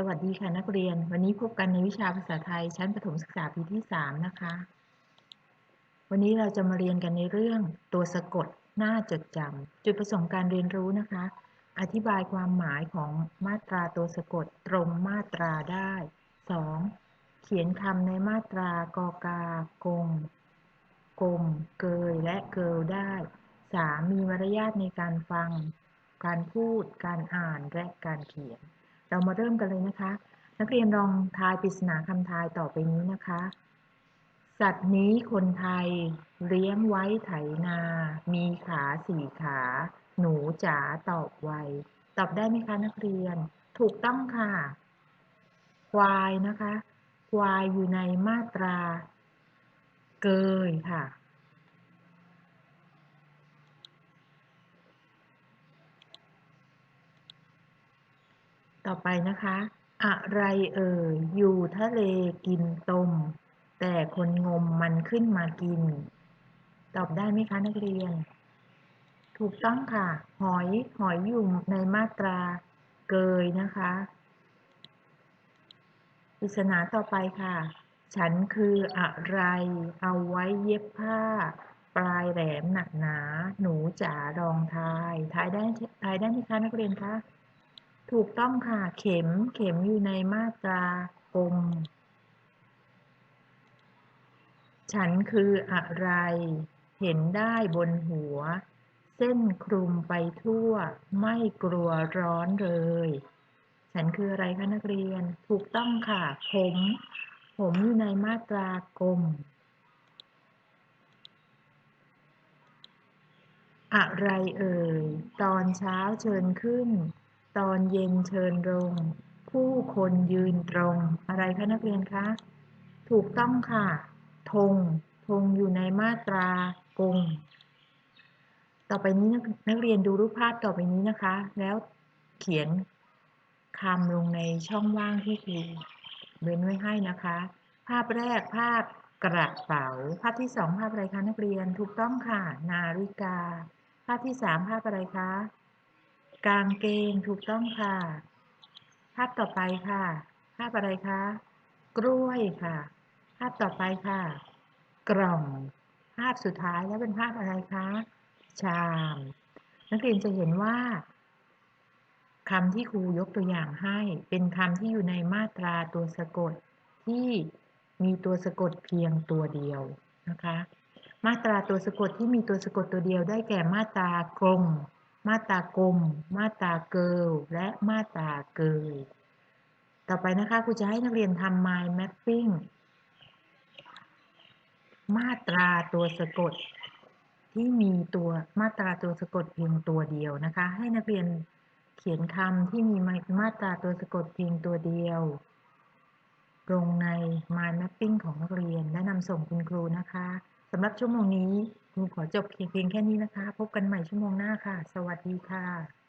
สวัสดีค่ะนักเรียน วันนี้พบกันในวิชาภาษาไทยชั้นประถมศึกษาปีที่ 3 นะคะ วันนี้เราจะมาเรียนกันในเรื่องตัวสะกดหน้าจดจำจุดประสงค์การเรียนรู้นะคะ อธิบายความหมายของมาตราตัวสะกดตรงมาตราได้ 2. เขียนคำในมาตรากอกากงกลมเกยและเกลได้ 3. มีมารยาทในการฟัง การพูด การอ่านและการเขียน เรามาเริ่มกันเลยนะคะ นักเรียนลองทายปริศนาคำทายต่อไปนี้นะคะ สัตว์นี้คนไทยเลี้ยงไว้ไถนา มีขาสี่ขา หนูจ๋าตอบไว ตอบได้ไหมคะนักเรียน ถูกต้องค่ะ ควายนะคะ ควายอยู่ในมาตรา เกยค่ะ ต่อไปนะคะ อะไรเอ่ยอยู่ทะเลกินตมแต่คนงมมันขึ้นมากิน ตอบได้ไหมคะนักเรียน ถูกต้องค่ะ หอยหอยอยู่ในมาตราเกยนะคะปริศนาต่อไปค่ะ ฉันคืออะไร เอาไว้เย็บผ้า ปลายแหลมหนักหนา หนูจ๋ารองทาย ทายได้ทายได้ไหมคะนักเรียนคะ ถูกต้องค่ะ เข็ม เข็มอยู่ในมาตรากลม ฉันคืออะไร เห็นได้บนหัว เส้นคลุมไปทั่ว ไม่กลัวร้อนเลย ฉันคืออะไรคะนักเรียน ถูกต้องค่ะ ผม ผมอยู่ในมาตรากลม อะไรเอ่ย ตอนเช้าเชิญขึ้น ตอนเย็นเชิญลงผู้คนยืนตรง อะไรคะนักเรียนคะ ถูกต้องค่ะ ธง ธงอยู่ในมาตรากง ต่อไปนี้นักนักเรียนดูรูปภาพต่อไปนี้นะคะ แล้วเขียนคำลงในช่องว่างที่ครูเว้นไว้ให้นะคะ ภาพแรกภาพกระเป๋า ภาพที่สองภาพอะไรคะนักเรียน ถูกต้องค่ะ นาฬิกา ภาพที่สามภาพอะไรคะ กางเกงถูกต้องค่ะ ภาพต่อไปค่ะ ภาพอะไรคะ กล้วยค่ะ ภาพต่อไปค่ะ กล่อง ภาพสุดท้ายแล้วเป็นภาพอะไรคะ ชาม นักเรียนจะเห็นว่าคำที่ครูยกตัวอย่างให้เป็นคำที่อยู่ในมาตราตัวสะกดที่มีตัวสะกดเพียงตัวเดียวนะคะ มาตราตัวสะกดที่มีตัวสะกดตัวเดียวได้แก่มาตรากลม มาตากลม มาตาเกิลและมาตาเกยต่อไปนะคะครูจะให้นักเรียนทำ mind mapping มาตราตัวสะกด ที่มีตัวมาตราตัวสะกดเพียงตัวเดียวนะคะ ให้นักเรียนเขียนคำที่มีมาตราตัวสะกดเพียงตัวเดียว ลงใน mind mapping ของนักเรียนและนำส่งคุณครูนะคะ สำหรับชั่วโมงนี้ครูขอจบเพียงแค่นี้นะคะ พบกันใหม่ชั่วโมงหน้าค่ะ สวัสดีค่ะ